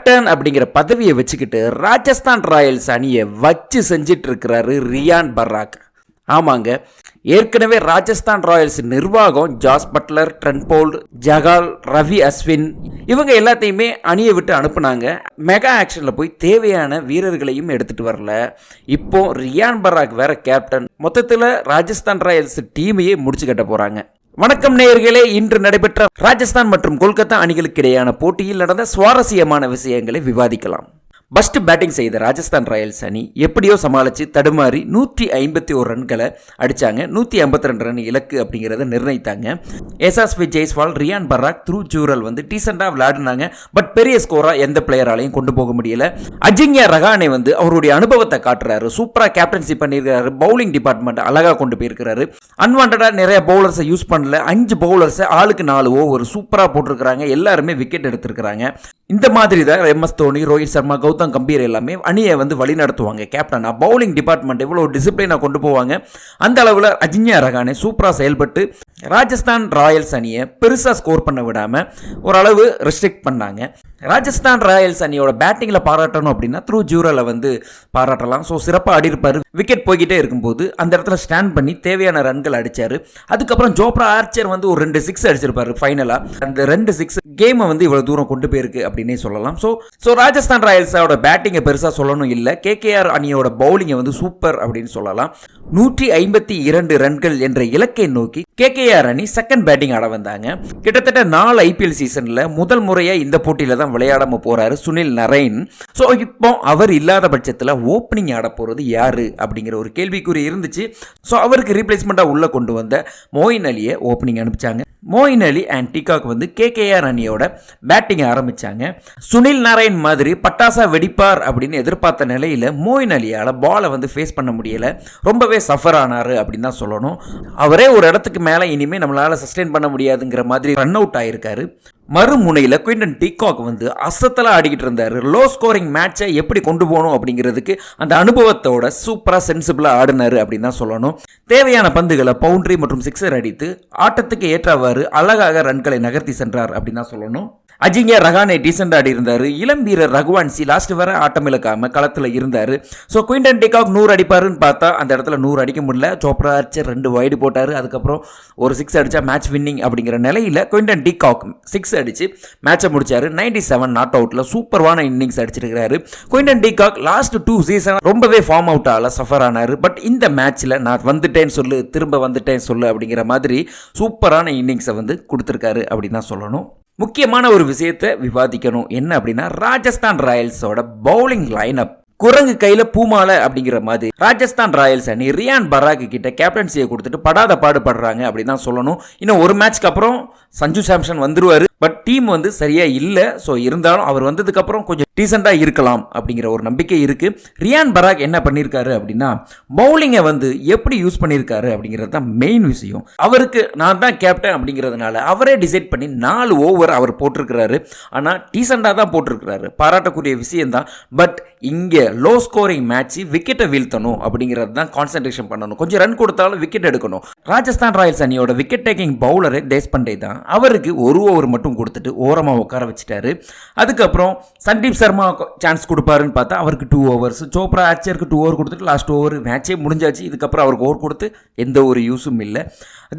Captain அப்படிங்கிற பதவியை வச்சுக்கிட்டு ராஜஸ்தான் ராயல்ஸ் அணியை வச்சு செஞ்சிட்டு இருக்கிறாரு ரியான் பர்ராக் ஆமாங்க. ஏற்கனவே ராஜஸ்தான் ராயல்ஸ் நிர்வாகம் Jos Buttler Trent Boult Chahal Ravi Ashwin இவங்க எல்லாத்தையுமே அணியை விட்டு அனுப்புனாங்க. மெகா ஆக்ஷனில் போய் தேவையான வீரர்களையும் எடுத்துகிட்டு வரல. இப்போ ரியான் பராக் வேற கேப்டன் மொத்தத்தில் ராஜஸ்தான் ராயல்ஸ் டீமையே முடிச்சு கட்ட போகிறாங்க வணக்கம் நேயர்களே இன்று நடைபெற்ற ராஜஸ்தான் மற்றும் கொல்கத்தா அணிகளுக்கு இடையான போட்டியில் நடந்த சுவாரஸ்யமான விஷயங்களை விவாதிக்கலாம். ஃபர்ஸ்ட் பேட்டிங் செய்த ராஜஸ்தான் ராயல்ஸ் அணி எப்படியோ சமாளித்து தடுமாறி நூற்றி ஐம்பத்தி ஒரு ரன்களை அடித்தாங்க நூற்றி ஐம்பத்தி ரெண்டு ரன் இலக்கு அப்படிங்கிறத நிர்ணயித்தாங்க. எஸ்எஸ்வி ஜெய்ஸ்வால் ரியான் பராக் த்ரூ ஜூரல் வந்து டீசெண்டாக விளையாடினாங்க. பட் பெரிய ஸ்கோராக எந்த பிளேயராலையும் கொண்டு போக முடியல. அஜிங்யா ரகானே வந்து அவருடைய அனுபவத்தை காட்டுறாரு. சூப்பராக கேப்டன்சி பண்ணியிருக்காரு பவுலிங் டிபார்ட்மெண்ட் அழகாக கொண்டு போயிருக்கிறாரு. அன்வான்டாக நிறைய பவுலர்ஸை யூஸ் பண்ணல. அஞ்சு பவுலர்ஸை ஆளுக்கு நாலு ஓவர் சூப்பராக போட்டிருக்கிறாங்க. எல்லாருமே விக்கெட் எடுத்திருக்கிறாங்க. இந்த மாதிரி தான் எம்எஸ் தோனி ரோஹித் சர்மா கௌதம் கம்பீர் எல்லாமே அணியை வந்து வழி நடத்துவாங்க. கேப்டனாக பவுலிங் டிபார்ட்மெண்ட் இவ்வளோ டிசிப்ளினாக கொண்டு போவாங்க. அந்த அளவில் அஜின்யா ரகானே சூப்பராக செயல்பட்டு ராஜஸ்தான் ராயல்ஸ் அணியை பெருசாக ஸ்கோர் பண்ண விடாமல் ஓரளவு ரெஸ்ட்ரிக்ட் பண்ணாங்க. ராஜஸ்தான் ராயல்ஸ் அணியோட பேட்டிங்கில் பாராட்டணும் அப்படின்னா த்ரூ ஜூரலை வந்து பாராட்டலாம். ஸோ சிறப்பாக ஆடிருப்பார் விக்கெட் போய்கிட்டே இருக்கும்போது அந்த இடத்துல ஸ்டாண்ட் பண்ணி தேவையான ரன்கள் அடித்தார் அதுக்கப்புறம் ஜோப்ரா ஆர்ச்சர் வந்து ஒரு ரெண்டு சிக்ஸ் அடிச்சிருப்பார் ஃபைனலாக அந்த ரெண்டு சிக்ஸ் கேமை வந்து இவ்வளோ தூரம் கொண்டு போயிருக்கு அப்படின்னே சொல்லலாம். ஸோ ஸோ ராஜஸ்தான் ராயல்ஸோட பேட்டிங்கை பெருசாக சொல்லணும் இல்லை. கேகேஆர் அணியோட பவுலிங்கை வந்து சூப்பர் அப்படின்னு சொல்லலாம். நூற்றி ஐம்பத்தி இரண்டு ரன்கள் என்ற இலக்கை நோக்கி கேகேஆர் அணி செகண்ட் பேட்டிங் ஆட வந்தாங்க. கிட்டத்தட்ட நாலு ஐபிஎல் சீசனில் முதல் முறையாக இந்த போட்டியில் தான் விளையாடாம போறாரு சுனில் நரேன். ஸோ இப்போ அவர் இல்லாத பட்சத்தில் ஓப்பனிங் ஆட போகிறது யாரு? அப்படிங்கிற ஒரு கேள்விக்குறி இருந்துச்சு. ஸோ அவருக்கு ரீப்ளேஸ்மெண்ட்டாக உள்ளே கொண்டு வந்த மோயின் அலியை opening அனுப்பிச்சாங்க. Moeen Ali and de Kock வந்து கேகேஆர் அணியோட பேட்டிங் ஆரம்பிச்சாங்க. சுனில் நாராயண் மாதிரி பட்டாசா வெடிப்பார் அப்படின்னு எதிர்பார்த்த நிலையில் மோயின் அலியால் பாலை வந்து ஃபேஸ் பண்ண முடியலை. ரொம்பவே சஃபர் ஆனார் அப்படின்னு தான் சொல்லணும். அவரே ஒரு இடத்துக்கு மேலே இனிமேல் நம்மளால் சஸ்டெயின் பண்ண முடியாதுங்கிற மாதிரி ரன் அவுட் ஆகியிருக்காரு மறுமுனையில் குயின்டன் டிகாக் வந்து அசத்தலாக ஆடிக்கிட்டு இருந்தார். லோ ஸ்கோரிங் மேட்சை எப்படி கொண்டு போகணும் அப்படிங்கிறதுக்கு அந்த அனுபவத்தோட சூப்பராக சென்சிபிளாக ஆடினார் அப்படின்னு தான் சொல்லணும். தேவையான பந்துகளை பவுண்ட்ரி மற்றும் சிக்ஸர் அடித்து ஆட்டத்துக்கு ஏற்றவாறு அழகாக ரன்களை நகர்த்தி சென்றார் அப்படின்னு தான் சொல்லணும். அஜிங்க ரஹானே டீசெண்ட் ஆடி இருந்தார். இளம் வீரர் ரகுவான்சி லாஸ்ட் வர ஆட்டம் இழக்காமல் களத்தில் இருந்தார். ஸோ குயின்டன் டிகாக் நூறு அடிப்பாருன்னு பார்த்தா அந்த இடத்துல நூறு அடிக்க முடியல. சோப்ரா அடிச்சு ரெண்டு வைடு போட்டார். அதுக்கப்புறம் ஒரு சிக்ஸ் அடித்தா மேட்ச் வின்னிங் அப்படிங்கிற நிலையில் குயின்டன் டிகாக் சிக்ஸ் அடித்து மேட்சை முடித்தார் நைன்டி செவன் நாட் அவுட்டில் சூப்பர்வான innings அடிச்சிருக்கிறாரு. Quinton de Kock last two season ரொம்பவே ஃபார்ம் அவுட் ஆகல சஃபர் ஆனார். பட் இந்த மேட்ச்சில் நான் வந்துட்டேன்னு சொல்லு திரும்ப வந்துட்டேன்னு சொல்லு அப்படிங்கிற மாதிரி சூப்பரான இன்னிங்ஸை வந்து கொடுத்துருக்காரு அப்படின்னு தான் சொல்லணும். முக்கியமான ஒரு விஷயத்தை விவாதிக்கணும். என்ன அப்படின்னா ராஜஸ்தான் ராயல்ஸோட பவுலிங் லைனப் குரங்கு கையில பூமாலை அப்படிங்கிற மாதிரி. ராஜஸ்தான் ராயல்ஸ் அணி ரியான் பராக்கு கிட்ட கேப்டன்சியை கொடுத்துட்டு படாத பாடுபடுறாங்க அப்படின்னு தான் சொல்லணும். இன்னும் ஒரு மேட்ச்க்கு அப்புறம் சஞ்சு சாம்சன் வந்துருவாரு. பட் டீம் வந்து சரியாக இல்லை. ஸோ இருந்தாலும் அவர் வந்ததுக்கப்புறம் கொஞ்சம் டீசெண்டாக இருக்கலாம் அப்படிங்கிற ஒரு நம்பிக்கை இருக்குது ரியான் பராக் என்ன பண்ணியிருக்காரு அப்படின்னா பவுலிங்கை வந்து எப்படி யூஸ் பண்ணியிருக்காரு அப்படிங்கிறது தான் மெயின் விஷயம். அவருக்கு நான் தான் கேப்டன் அப்படிங்கிறதுனால அவரே டிசைட் பண்ணி நாலு ஓவர் அவர் போட்டிருக்கிறாரு. ஆனால் டீசெண்டாக தான் போட்டிருக்கிறாரு. பாராட்டக்கூடிய விஷயந்தான் பட் இங்கே லோ ஸ்கோரிங் மேட்ச்சு விக்கெட்டை வீழ்த்தணும் அப்படிங்கிறது தான் கான்சென்ட்ரேஷன் பண்ணணும். கொஞ்சம் ரன் கொடுத்தாலும் விக்கெட் எடுக்கணும். ராஜஸ்தான் ராயல்ஸ் அணியோட விக்கெட் டேக்கிங் பவுலரு தேஷ்பண்டே தான். அவருக்கு ஒரு ஓவர் மட்டும் கொடுத்துட்டு ஓரமாக உட்கார வச்சுட்டாரு. அதுக்கப்புறம் சந்தீப் சர்மா சான்ஸ் கொடுப்பாருன்னு பார்த்தா அவருக்கு டூ ஓவர்ஸ் சோப்ரா ஆச்சருக்கு டூ ஓவர் கொடுத்துட்டு லாஸ்ட் ஓவர் மேட்சே முடிஞ்சாச்சு. இதுக்கப்புறம் அவருக்கு ஓவர் கொடுத்து எந்த ஒரு யூஸும் இல்லை.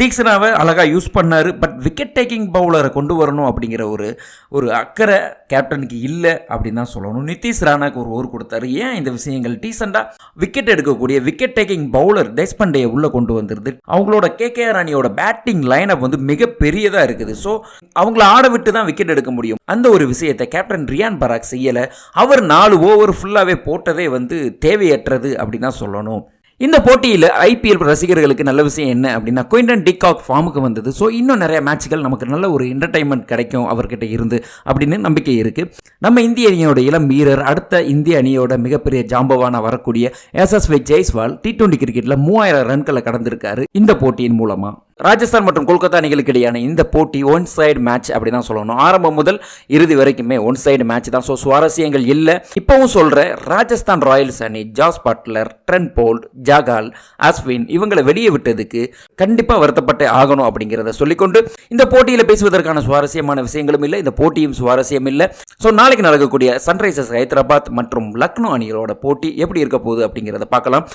தீக்ஷனாவை அழகாக யூஸ் பண்ணார். பட் விக்கெட் டேக்கிங் பவுலரை கொண்டு வரணும் அப்படிங்கிற ஒரு ஒரு அக்கறை கேப்டனுக்கு இல்லை அப்படின்னு தான் சொல்லணும். நிதிஷ் ராணாக்கு ஒரு ஓவர் கொடுத்தாரு. ஏன் இந்த விஷயங்கள் டீசெண்டாக விக்கெட் எடுக்கக்கூடிய விக்கெட் டேக்கிங் பவுலர் தேஷ்பண்டையை உள்ளே கொண்டு வந்துருது. அவங்களோட கே கே ராணியோட பேட்டிங் லைனப் வந்து மிகப்பெரியதாக இருக்குது. ஸோ அவங்கள ஆட விட்டு தான் விக்கெட் எடுக்க முடியும். அந்த ஒரு விஷயத்தை கேப்டன் ரியான் பராக் செய்யலை. அவர் நாலு ஓவர் ஃபுல்லாகவே போட்டதே வந்து தேவையற்றது அப்படின்னு தான் சொல்லணும். இந்த போட்டியில் ஐபிஎல் ரசிகர்களுக்கு நல்ல விஷயம் என்ன அப்படின்னா குயின்டன் டிகாக் ஃபார்முக்கு வந்தது. ஸோ இன்னும் நிறைய மேட்ச்கள் நமக்கு நல்ல ஒரு என்டர்டைன்மெண்ட் கிடைக்கும் அவர்கிட்ட இருந்து அப்படின்னு நம்பிக்கை இருக்குது நம்ம இந்திய அணியோட இளம் வீரர் அடுத்த இந்திய அணியோட மிகப்பெரிய ஜாம்பவான வரக்கூடிய எஸ்எஸ்வி ஜெய்ஸ்வால் டி டுவெண்ட்டி கிரிக்கெட்டில் மூவாயிரம் ரன்களை கடந்திருக்காரு இந்த போட்டியின் மூலமாக ராஜஸ்தான் மற்றும் கொல்கத்தா அணிகளுக்கு இடையான இந்த போட்டி ஒன் சைடு மேட்ச் அப்படி தான் சொல்லணும். ஆரம்பம் முதல் இறுதி வரைக்குமே ஒன் சைடு மேட்ச் தான். ஸோ சுவாரஸ்யங்கள் இல்லை. இப்போவும் சொல்கிற ராஜஸ்தான் ராயல்ஸ் அணி Jos Buttler Trent Boult Chahal Ashwin இவங்களை வெளியே விட்டதுக்கு கண்டிப்பாக வருத்தப்பட்டு ஆகணும் அப்படிங்கிறத சொல்லிக்கொண்டு இந்த போட்டியில் பேசுவதற்கான சுவாரஸ்யமான விஷயங்களும் இல்லை. இந்த போட்டியும் சுவாரஸ்யம் இல்லை. ஸோ நாளைக்கு நடக்கக்கூடிய சன்ரைசர்ஸ் ஹைதராபாத் மற்றும் லக்னோ அணிகளோட போட்டி எப்படி இருக்க போகுது அப்படிங்கிறத பார்க்கலாம்.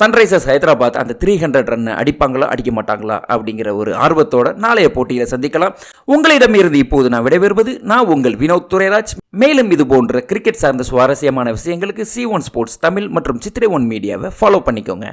சன்ரைசர்ஸ் ஹைதராபாத் அந்த த்ரீ ஹண்ட்ரட் ரன் அடிப்பாங்களா அடிக்க மாட்டாங்களா அப்படி அப்படிங்கிற ஒரு ஆர்வத்தோட நாளைய போட்டியில் சந்திக்கலாம். உங்களிடமிருந்து இப்போது நான் விடைபெறுவது நான் உங்கள் வினோத் துரைராஜ். மேலும் இது போன்ற கிரிக்கெட் சார்ந்த சுவாரஸ்யமான விஷயங்களுக்கு சி ஒன் ஸ்போர்ட்ஸ் தமிழ் மற்றும் சித்திரை ஒன் மீடியாவை ஃபாலோ பண்ணிக்கோங்க.